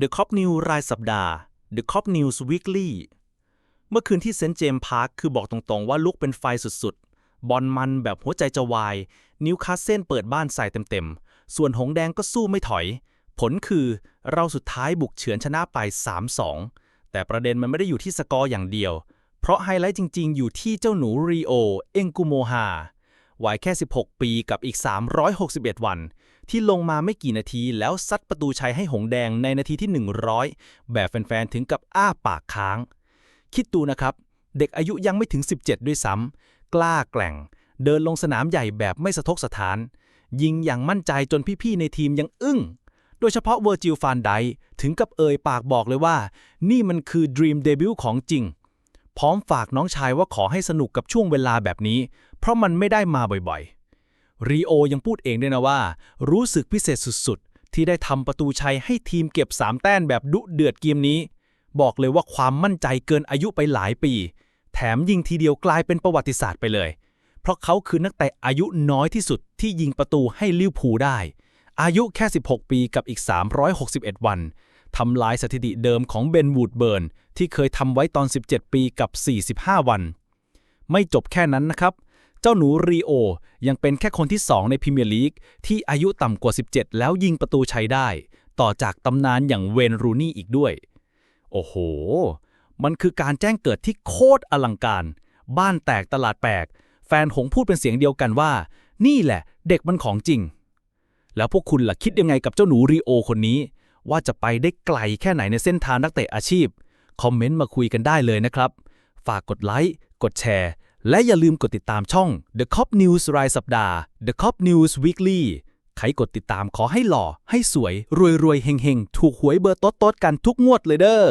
The Cop News รายสัปดาห์ The Cop News Weekly เมื่อคืนที่เซนต์เจมส์พาร์คคือบอกตรงๆว่าลุกเป็นไฟสุดๆ บอลมันแบบหัวใจจะวาย นิวคาสเซิลเปิดบ้านใส่เต็มๆ ส่วนหงแดงก็สู้ไม่ถอย ผลคือเราสุดท้ายบุกเฉือนชนะไป 3-2 แต่ประเด็นมันไม่ได้อยู่ที่สกอร์อย่างเดียว เพราะไฮไลท์จริงๆ อยู่ที่เจ้าหนูรีโอ เอ็งกูโมฮาวัยแค่ 16 ปีกับอีก 361 วัน ที่ลงมาไม่กี่นาทีแล้วซัดประตูชัยให้หงแดงในนาทีที่ 100 แบบแฟนๆถึงกับอ้าปากค้าง คิดดูนะครับ เด็กอายุยังไม่ถึง 17 ด้วยซ้ำกล้าแกล่ง เดินลงสนามใหญ่แบบไม่สะทกสถาน ยิงอย่างมั่นใจจนพี่ๆในทีมยังอึ้ง โดยเฉพาะเวอร์จิลฟานไดถึงกับเอ่ยปากบอกเลยว่า นี่มันคือด e ีมเดบิวต์ของจริงพร้อมฝากน้องชายว่าขอให้สนุกกับช่วงเวลาแบบนี้ เพราะมันไม่ได้มาบ่อยๆ รีโอยังพูดเองด้วยนะว่า รู้สึกพิเศษสุดๆ ที่ได้ทำประตูชัยให้ทีมเก็บ 3 แต้มแบบดุเดือดเกมนี้ บอกเลยว่าความมั่นใจเกินอายุไปหลายปี แถมยิงทีเดียวกลายเป็นประวัติศาสตร์ไปเลย เพราะเขาคือนักเตะอายุน้อยที่สุดที่ยิงประตูให้ลิเวอร์พูลได้ อายุแค่ 16 ปีกับอีก 361 วันทำลายสถิติเดิมของเบนวูดเบิร์นที่เคยทำไว้ตอน 17 ปีกับ 45 วัน ไม่จบแค่นั้นนะครับ เจ้าหนูรีโอ ยังเป็นแค่คนที่ 2 ในพรีเมียร์ลีก ที่อายุต่ำกว่า 17 แล้วยิงประตูชัยได้ ต่อจากตำนานอย่างเวนรูนี่อีกด้วย โอ้โห มันคือการแจ้งเกิดที่โคตรอลังการ บ้านแตกตลาดแตกแฟนหงพูดเป็นเสียงเดียวกันว่า นี่แหละ เด็กมันของจริง แล้วพวกคุณล่ะคิดยังไงกับเจ้าหนูรีโอคนนี้ ว่าจะไปได้ไกลแค่ไหนในเส้นทางนักเตะอาชีพ คอมเมนต์มาคุยกันได้เลยนะครับ ฝากกดไลค์ กดแชร์ และอย่าลืมกดติดตามช่อง The Cop News รายสัปดาห์ The Cop News Weekly ใครกดติดตามขอให้หล่อ ให้สวย รวยรวยๆเฮงๆ ถูกหวยเบอร์โต๊ดๆกันทุกงวดเลยเด้อ